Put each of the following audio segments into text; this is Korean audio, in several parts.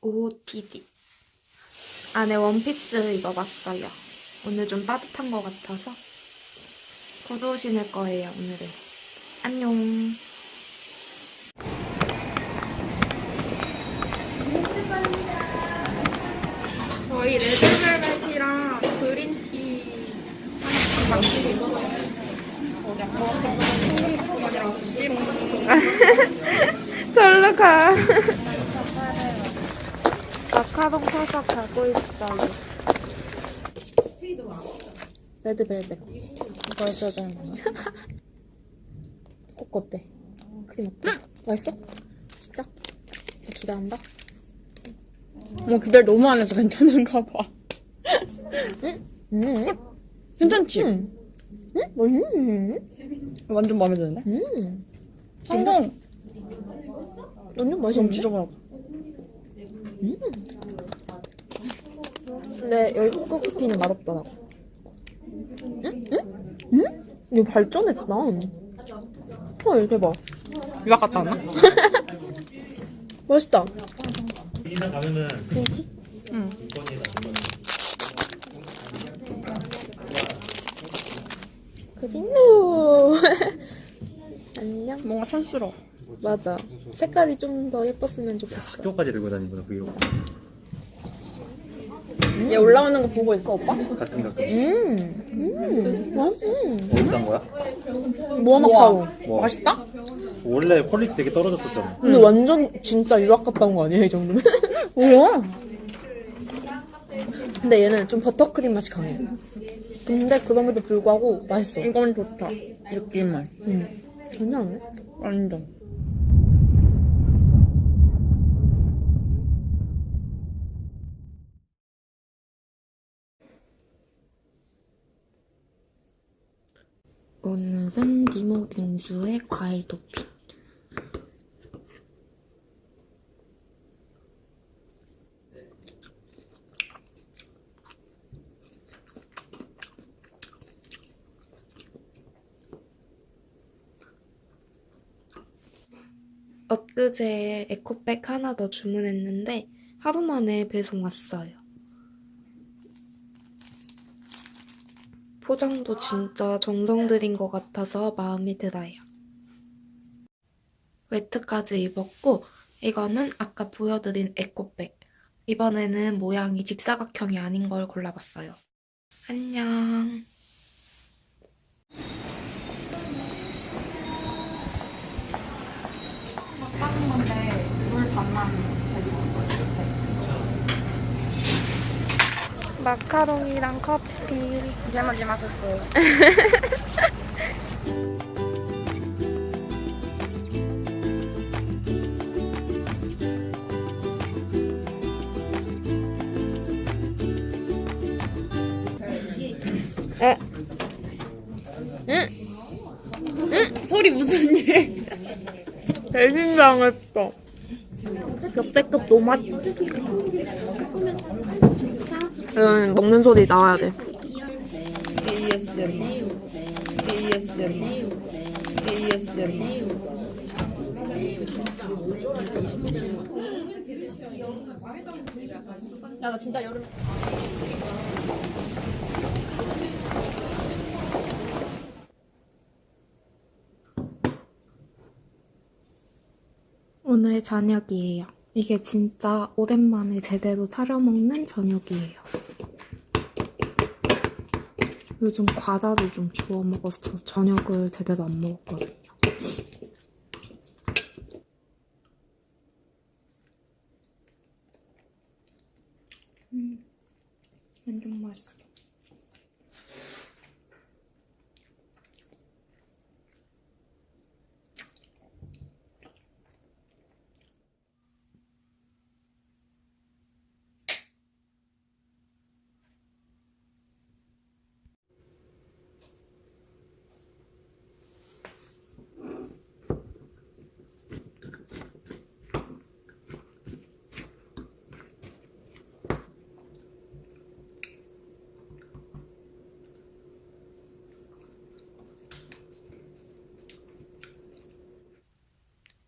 OOTD. 안에 원피스 입어봤어요. 오늘 좀 따뜻한 것 같아서. 구두 신을 거예요, 오늘은. 안녕. 저희 레드벨벳이랑 그린티 하나씩 같이 먹어요. 절로 가. 마카롱 사서 가고 있어요. 레드벨벳. 이거 해줘야 되는 거야? 코코 어때? 크림 어때? 맛있어? 진짜? 나 기대한다. 뭐 기대를 너무 안 해서 괜찮은가 봐. 음, 괜찮지? 음, 음, 완전 마음에 드는데? 음. 성공! 완전 좀 맛있는데? 지저분하 고. 근데 여기 코코 쿠키는 맛없더라고. 응? 응? 응? 이거 발전했다. 헐, 대박. 유학 갔다 왔나? 맛있다. 가면은 그렇지? 응. 그린노. 안녕. 뭔가 촌스러워. 맞아. 색깔이 좀 더 예뻤으면 좋겠어. 학교까지 들고 다니구나 브이로그 얘 올라오는 거 보고 있어, 오빠? 가끔 가끔 음, 음, 맛있어. 어디서 산 거야? 무화 마카롱. 뭐 맛있다? 원래 퀄리티 되게 떨어졌었잖아 근데 완전 진짜 유학 갔다 온 거 아니에요, 이 정도면? 뭐야? 근데 얘는 좀 버터크림 맛이 강해. 근데 그럼에도 불구하고 맛있어. 이건 좋다. 느낌은. 음. 전혀 안 해. 완전. 오늘은 니모 빙수의 과일 토핑. 엊그제 에코백 하나 더 주문했는데 하루 만에 배송 왔어요. 포장도 진짜 정성 들인 것 같아서 마음에 들어요. 웨트까지 입었고 이거는 아까 보여드린 에코백. 이번에는 모양이 직사각형이 아닌 걸 골라봤어요. 안녕. 닦은 건데, 물 반만 가지고 마카롱이랑 커피. 미세먼지 마스크. 소리 무슨 일? 배신당했어. 역대급 노맛. 이건 먹는 소리 나와야 돼. ASM. ASM. ASM. 야, 나 진짜 여름. 오늘 저녁이에요. 이게 진짜 오랜만에 제대로 차려 먹는 저녁이에요. 요즘 과자를 좀 주워 먹어서 저 저녁을 제대로 안 먹었거든요.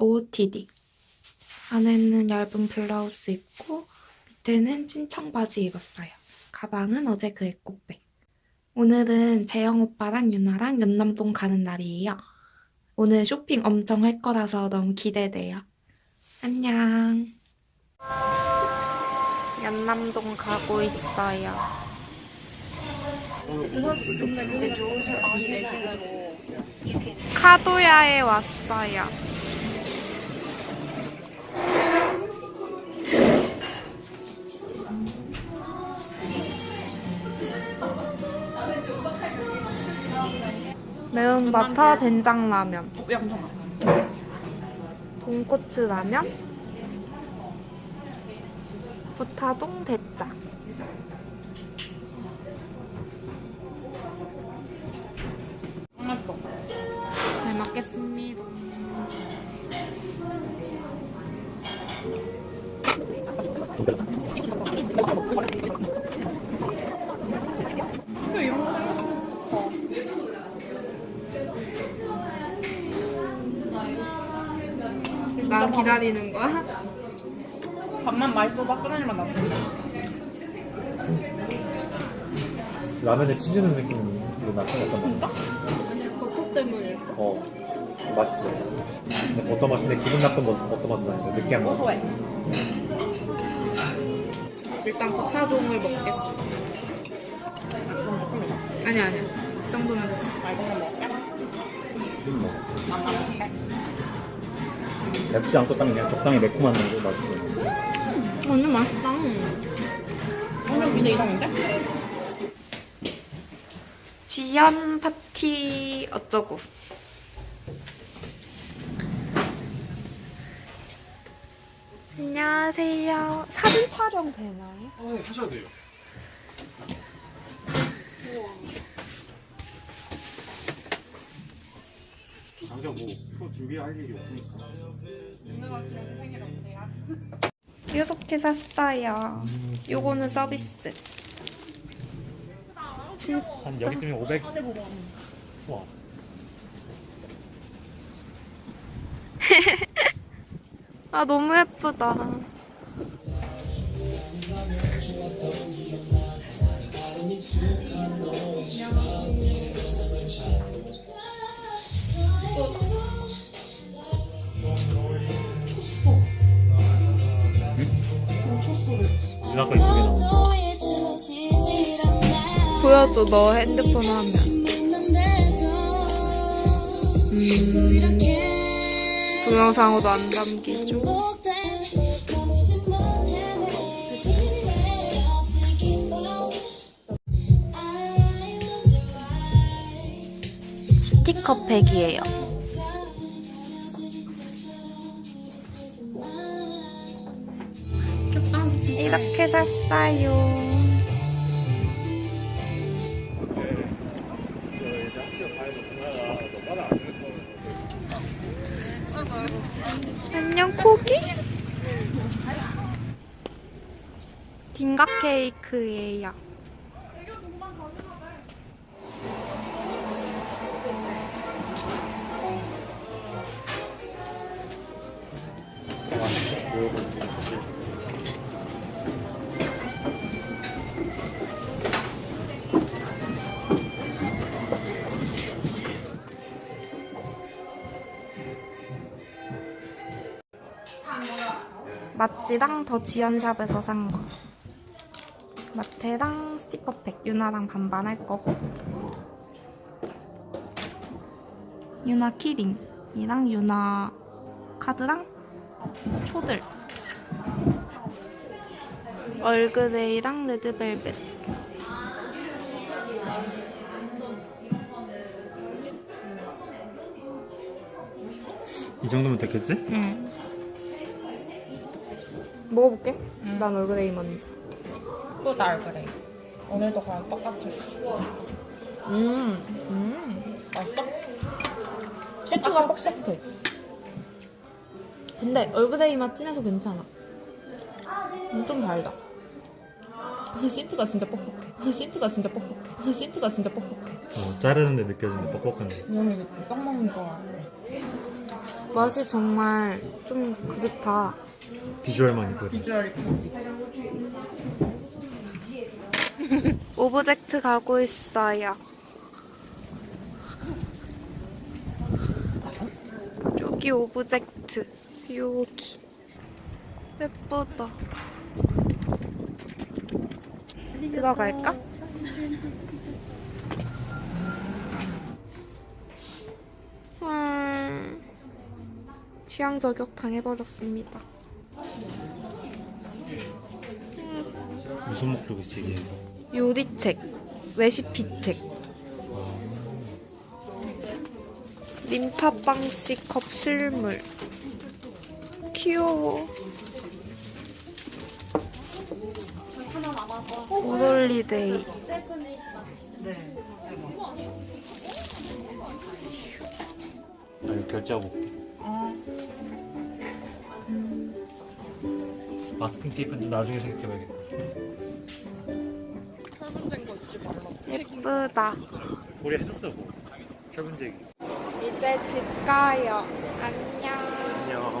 OOTD. 안에는 얇은 블라우스 입고 밑에는 찐청 바지 입었어요. 가방은 어제 그 에코백. 오늘은 재영 오빠랑 유나랑 연남동 가는 날이에요. 오늘 쇼핑 엄청 할 거라서 너무 기대돼요. 안녕. 연남동 가고 있어요. 카도야에 왔어요. 매운버터 된장라면. 야, 잠깐만. 돈코츠 라면. 부타동 대짜. 맛있어. 잘 먹겠습니다. 근데 이런 거 생각해. 나 기다리는 거야? 밥만 맛있어서 끊어질만 나. 라면에 치즈는 느낌이 나타났단 말이야. 버터 때문에. 어, 맛있어. 근데 어떤 맛인데 기분 나쁜 거 어떤 맛은 나는데 느끼한 맛. 고소해. 일단 버타동을 먹겠어. 아니 아니. 이 정도면 됐어. 아, 이것만 먹을게. 음, 뭐. 먹을게. 맵지 않고 딱 그냥 적당히 매콤한 정도 맛있어. 완전 맛있다. 오늘 미네 이상인데? 지연 파티 어쩌고. 안녕하세요. 사진 촬영 되나요? 아, 네, 하셔도 돼요. 당장 뭐, 표 준비할 일이 없으니까. 이렇게 샀어요. 요거는 서비스. 진 한 여기쯤에 500. 와. 아 너무 예쁘다. 보여줘 너 핸드폰 화면. 음, 동영상으로도 안 담기죠. 스티커 팩이에요. 이렇게 샀어요. 케이크예요. 맛지랑 더 지연샵에서 산 거. 마테랑 스티커팩 유나랑 반반할 거고. 유나 키링이랑 유나 카드랑 초들. 얼그레이랑 레드벨벳. 이 정도면 됐겠지? 응. 먹어볼게. 난 얼그레이 먼저. 또날 그래. 오늘도 그냥 똑같이. 음, 음. 맛있어? 시추가 뻑뻑해. 근데 얼그레이 맛 진해서 괜찮아. 음, 좀 달다. 근데 시트가 진짜 뻑뻑해. 근데 시트가 진짜 뻑뻑해. 근데 시트가 진짜 뻑뻑해. 어, 자르는데 느껴지는 뻑뻑한 거. 이놈이 이렇게 떡 먹는 거. 맛이 정말 좀 그렇다. 비주얼만 이쁘다. 비주얼 이쁘지. 오브젝트 가고 있어요. 여기 오브젝트. 여기. 예쁘다. 들어갈까? 음, 취향 저격 당해버렸습니다. 무슨 목적이 책이에요? 요리책, 레시피책, 림파빵식 컵 실물. 귀여워. 오롤리데이. 나 이거 결제하고 볼게. 마스킹 테이프는 나중에 생각해봐야겠다. 예쁘다. 우리 해줬어 뭐. 철분제기. 이제 집 가요. 안녕. 안녕.